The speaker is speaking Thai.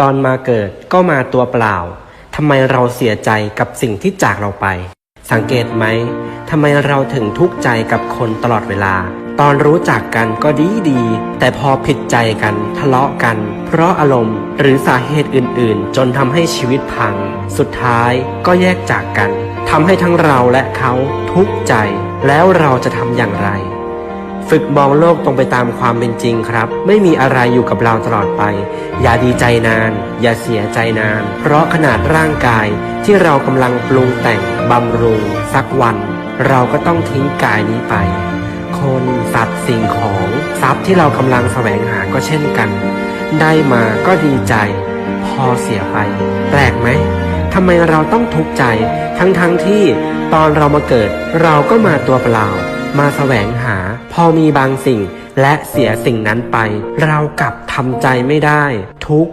ตอนมาเกิดก็มาตัวเปล่าทำไมเราเสียใจกับสิ่งที่จากเราไป สังเกตไหมทำไมเราถึงทุกข์ใจกับคนตลอดเวลา ตอนรู้จักกันก็ดีดี แต่พอผิดใจกันทะเลาะกัน เพราะอารมณ์หรือสาเหตุอื่นๆ จนทำให้ชีวิตพัง สุดท้ายก็แยกจากกันทำให้ทั้งเราและเขาทุกข์ใจ แล้วเราจะทำอย่างไร ฝึกมองโลกตรงไปตามความเป็นจริงครับ ไม่มีอะไรอยู่กับเราตลอดไป อย่าดีใจนาน อย่าเสียใจนาน เพราะขนาดร่างกายที่เรากำลังปรุงแต่งบำรุงสักวัน เราก็ต้องทิ้งกายนี้ไป คนสัตว์สิ่งของทรัพย์ที่เรากำลังแสวงหาก็เช่นกัน ได้มาก็ดีใจ พอเสียไปแปลกไหมทำไมเราต้องทุกข์ใจ ทั้งๆทที่ตอนเรามาเกิด เราก็มาตัวเปล่า มาแสวงหา พอมีบางสิ่งและเสียสิ่งนั้นไป เรากลับทำใจไม่ได้ ทุกข์